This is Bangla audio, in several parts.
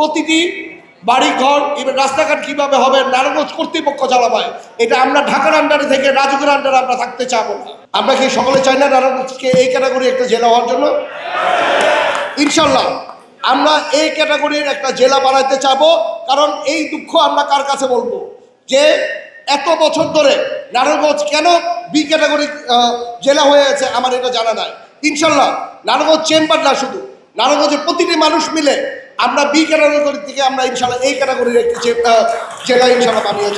প্রতিটি বাড়ি ঘর এবং রাস্তাঘাট কীভাবে হবে, নারায়ণগঞ্জ কর্তৃপক্ষ চালাবে এটা আমরা ঢাকার আন্ডারে থেকে রাজুকের আন্ডারে আমরা থাকতে চাবো না। আমরা কি সকলে চাই না নারায়ণগঞ্জকে এই ক্যাটাগরি একটা জেলা হওয়ার জন্য? ইনশাল্লাহ আমরা এই ক্যাটাগরির একটা জেলা বানাইতে চাবো, কারণ এই দুঃখ আমরা কার কাছে বলব? যে এত বছর ধরে নারায়ণগঞ্জ কেন বি ক্যাটাগরি জেলা হয়ে আছে আমার এটা জানা নাই। ইনশাল্লাহ নারায়ণগঞ্জ চেম্বার না শুধু, নারায়ণগঞ্জের প্রতিটি মানুষ মিলে আমরা বি ক্যাটাগরি থেকে আমরা ইনশাল্লাহ এই ক্যাটাগরির একটি জেলা ইনশাল্লাহ বানিয়ে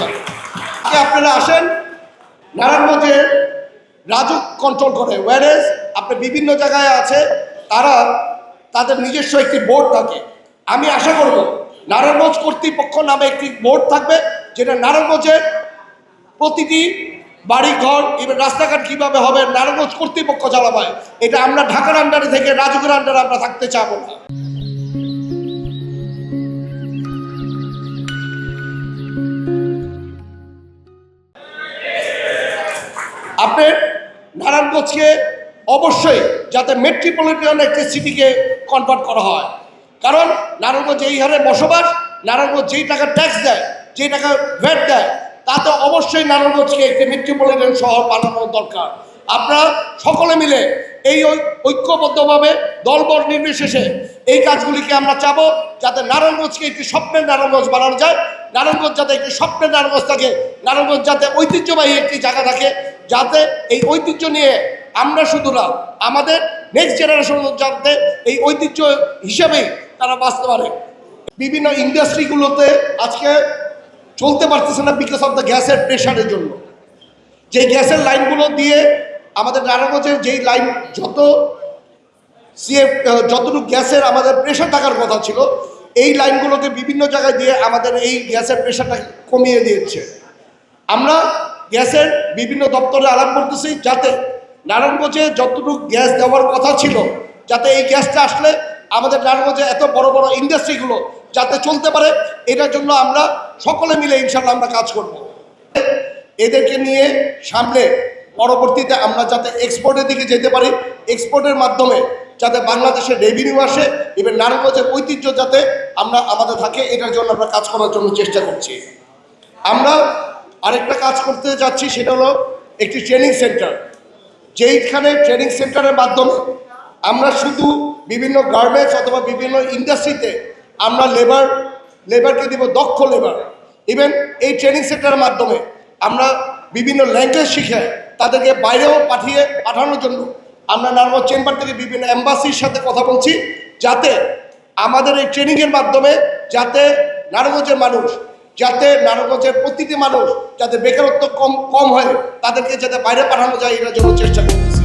আজকে আপনারা আসেন, নারায়ণগঞ্জে রাজুক কন্ট্রোল করে। ওয়ারেস আপনি বিভিন্ন জায়গায় আছে, তারা তাদের নিজস্ব একটি বোর্ড থাকে। আমি আশা করব নারায়ণগঞ্জ কর্তৃপক্ষ নামে একটি বোর্ড থাকবে, যেটা নারায়ণগঞ্জের প্রতিটি বাড়ি ঘর এবং রাস্তাঘাট কীভাবে হবে, নারায়ণগঞ্জ কর্তৃপক্ষ চালাবে এটা আমরা ঢাকার আন্ডারে থেকে রাজুকের আন্ডারে আমরা থাকতে চাবো না। আপনি নারায়ণগঞ্জকে অবশ্যই যাতে মেট্রোপলিটন একটি সিটিকে কনভার্ট করা হয়। কারণ নারায়ণগঞ্জ এই হারে বসবাস, নারায়ণগঞ্জ যেই টাকা ট্যাক্স দেয়, যেই টাকা ভ্যাট দেয়, তাতে অবশ্যই নারায়ণগঞ্জকে একটি মেট্রোপলিটন শহর বানানো দরকার। আপনারা সকলে মিলে এই ঐক্যবদ্ধভাবে দলবল নির্বিশেষে এই কাজগুলিকে আমরা চাব, যাতে নারায়ণগঞ্জকে একটি স্বপ্নের নারায়ণগঞ্জ বানানো যায়। নারায়ণগঞ্জ যাতে একটি স্বপ্নের নারায়ণগঞ্জ থাকে, নারায়ণগঞ্জ যাতে ঐতিহ্যবাহী একটি জায়গা থাকে যাতে এই ঐতিহ্য নিয়ে আমরা শুধু না, আমাদের নেক্সট জেনারেশন যাতে এই ঐতিহ্য হিসেবেই তারা বাঁচতে পারে। বিভিন্ন ইন্ডাস্ট্রিগুলোতে আজকে চলতে পারতেছে না বিকজ অফ দ্য গ্যাসের প্রেশারের জন্য। যে গ্যাসের লাইনগুলো দিয়ে আমাদের নারায়ণগঞ্জের যেই লাইন যত সিএফ যতটুকু গ্যাসের আমাদের প্রেশার থাকার কথা ছিল, এই লাইনগুলোকে বিভিন্ন জায়গায় দিয়ে আমাদের এই গ্যাসের প্রেশারটা কমিয়ে দিয়েছে। আমরা গ্যাসের বিভিন্ন দপ্তরে আলাপ করতেছি যাতে নারায়ণগঞ্জে যতটুকু গ্যাস দেওয়ার কথা ছিল, যাতে এই গ্যাসটা আসলে আমাদের নারায়ণগঞ্জে এত বড় বড় ইন্ডাস্ট্রিগুলো যাতে চলতে পারে, এটার জন্য আমরা সকলে মিলে ইনশাল্লাহ আমরা কাজ করব। এদেরকে নিয়ে সামনে পরবর্তীতে আমরা যাতে এক্সপোর্টের দিকে যেতে পারি, এক্সপোর্টের মাধ্যমে যাতে বাংলাদেশের রেভিনিউ আসে এবং নারায়ণগঞ্জের ঐতিহ্য যাতে আমরা আমাদের থাকে, এটার জন্য আমরা কাজ করার জন্য চেষ্টা করছি। আমরা আরেকটা কাজ করতে যাচ্ছি, সেটা হলো একটি ট্রেনিং সেন্টার যেইখানে ট্রেনিং সেন্টারের মাধ্যমে আমরা শুধু বিভিন্ন গার্মেন্টস অথবা বিভিন্ন ইন্ডাস্ট্রিতে আমরা লেবার লেবারকে দিব দক্ষ লেবার ইভেন এই ট্রেনিং সেন্টারের মাধ্যমে আমরা বিভিন্ন ল্যাঙ্গুয়েজ শিখে তাদেরকে বাইরেও পাঠিয়ে পাঠানোর জন্য আমরা নার্মাল চেম্বার থেকে বিভিন্ন অ্যাম্বাসির সাথে কথা বলছি, যাতে আমাদের এই ট্রেনিংয়ের মাধ্যমে যাতে নারায়ণগঞ্জের মানুষ যাতে নারায়ণগঞ্জের প্রতিটি মানুষ যাতে বেকারত্ব কম কম হয়, তাদেরকে যাতে বাইরে পাঠানো যায়, এটার জন্য চেষ্টা করতেছি।